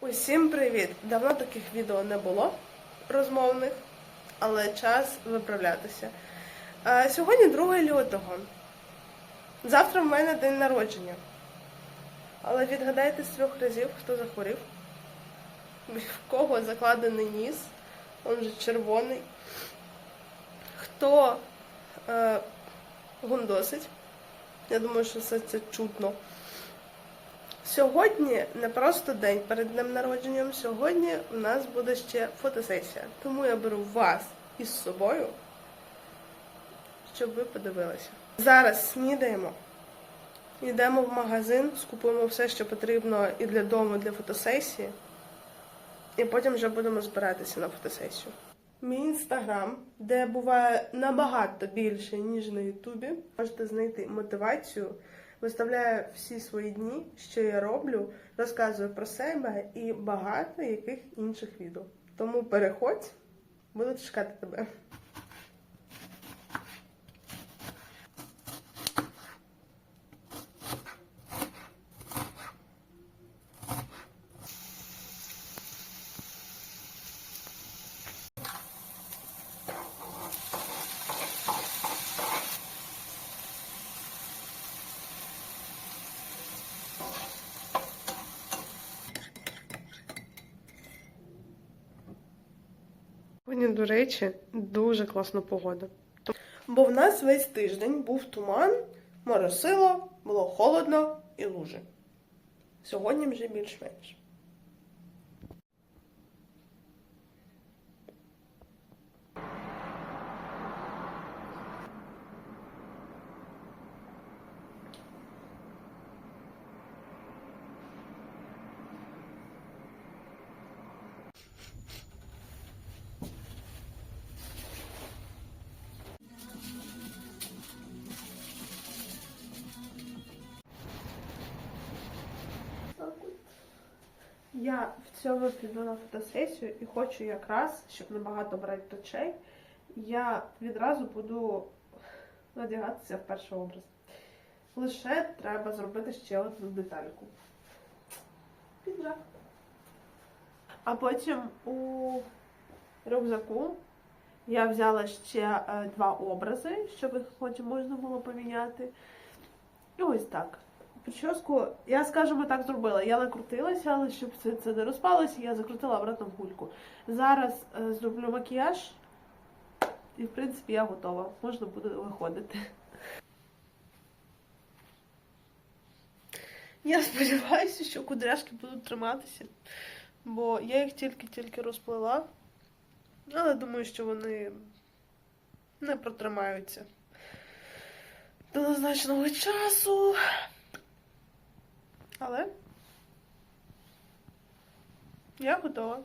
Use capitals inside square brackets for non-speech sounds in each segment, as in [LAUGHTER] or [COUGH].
Усім привіт! Давно таких відео не було розмовних, але час виправлятися. Сьогодні 2 лютого. Завтра в мене день народження. Але відгадайте з трьох разів, хто захворів, в кого закладений ніс, он же червоний, хто е, гундосить. Я думаю, що все це чутно. Сьогодні не просто день перед днем народженням, сьогодні у нас буде ще фотосесія. Тому я беру вас із собою, щоб ви подивилися. Зараз снідаємо, йдемо в магазин, скупуємо все, що потрібно і для дому, і для фотосесії. І потім вже будемо збиратися на фотосесію. Мій інстаграм, де буває набагато більше, ніж на Ютубі, можете знайти мотивацію. Виставляю всі свої дні, що я роблю, розказую про себе і багато яких інших відео. Тому переходь, буду чекати тебе. Сьогодні, до речі, дуже класна погода. Бо в нас весь тиждень був туман, моросило, було холодно і лужи. Сьогодні вже більш-менш. Я в цьому піду на фотосесію і хочу якраз, щоб не багато брати точей, я відразу буду одягатися в перший образ. Лише треба зробити ще одну детальку. Піджак. А потім у рюкзаку я взяла ще е, два образи, щоб їх потім можна було поміняти. І ось так. Прическу, я, скажімо так, зробила. Я накрутилася, але щоб це, це не розпалося, я закрутила обратно в гульку. Зараз е, зроблю макіяж, і в принципі я готова. Можна буде виходити. Я сподіваюся, що кудряшки будуть триматися, бо я їх тільки-тільки розплела, але думаю, що вони не протримаються до назначеного часу. Але я готова.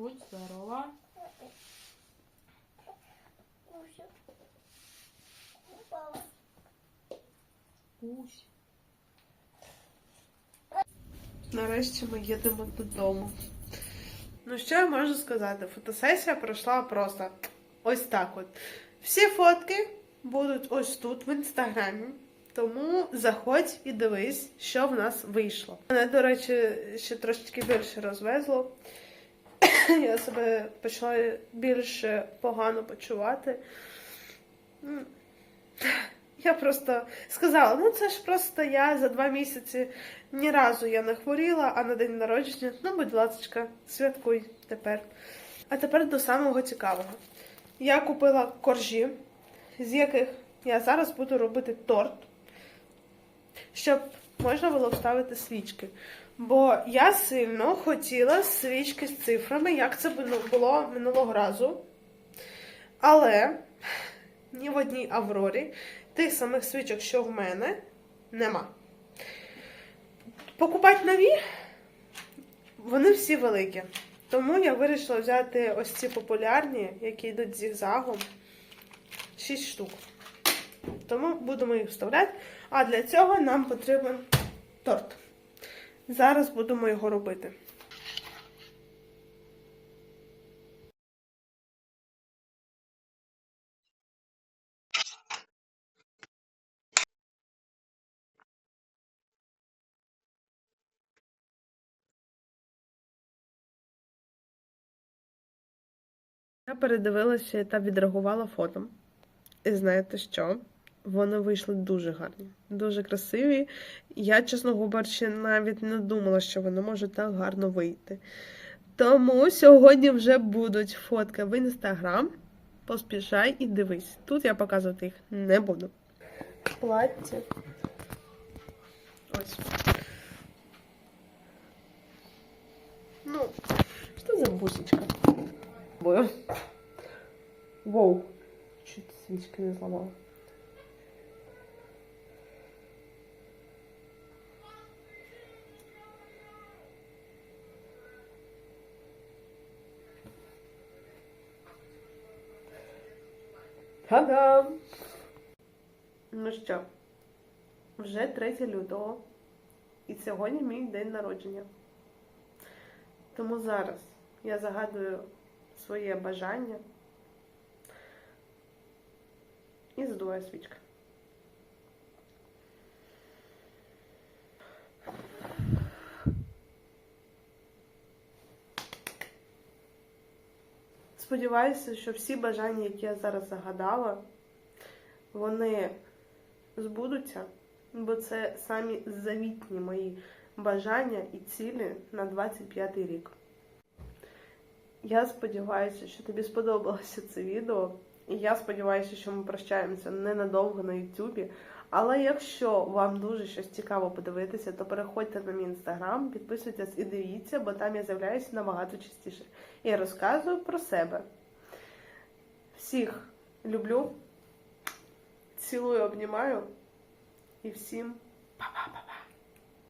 Будь здорова. Кусь. Нарешті ми їдемо додому. Ну, що я можу сказати? Фотосесія пройшла просто ось так от. Всі фотки будуть ось тут, в інстаграмі. Тому заходь і дивись, що в нас вийшло. Мене, до речі, ще трошечки більше розвезло. [COUGHS] Я себе почала більше погано почувати. [COUGHS] Я просто сказала, ну це ж просто я за два місяці ні разу я не хворіла, а на день народження, ну, будь ласка, святкуй тепер. А тепер до самого цікавого. Я купила коржі, з яких я зараз буду робити торт, щоб можна було вставити свічки. Бо я сильно хотіла свічки з цифрами, як це було минулого разу. Але ні в одній Аврорі тих самих свічок, що в мене, нема. Покупати нові, вони всі великі. Тому я вирішила взяти ось ці популярні, які йдуть зігзагом. 6 штук. Тому будемо їх вставляти. А для цього нам потрібен торт. Зараз будемо його робити. Я передивилася та відреагувала фото. І знаєте що? Вони вийшли дуже гарні, дуже красиві. Я, чесно говорячи, навіть не думала, що вони можуть так гарно вийти. Тому сьогодні вже будуть фотки в інстаграм. Поспішай і дивись. Тут я показувати їх не буду. Плаття. Ось. Ну, що за бусечка? Воу. Свічки не зламала. Та-дам! Ну що, вже 3 лютого, і сьогодні мій день народження. Тому зараз я загадую своє бажання і задуваю свічки. Сподіваюся, що всі бажання, які я зараз загадала, вони збудуться, бо це самі завітні мої бажання і цілі на 25 рік. Я сподіваюся, що тобі сподобалося це відео. І я сподіваюся, що ми прощаємося ненадовго на Ютубі. Але якщо вам дуже щось цікаво подивитися, то переходьте на мій інстаграм, підписуйтесь і дивіться, бо там я з'являюся набагато частіше. І розказую про себе. Всіх люблю, цілую, обнімаю і всім.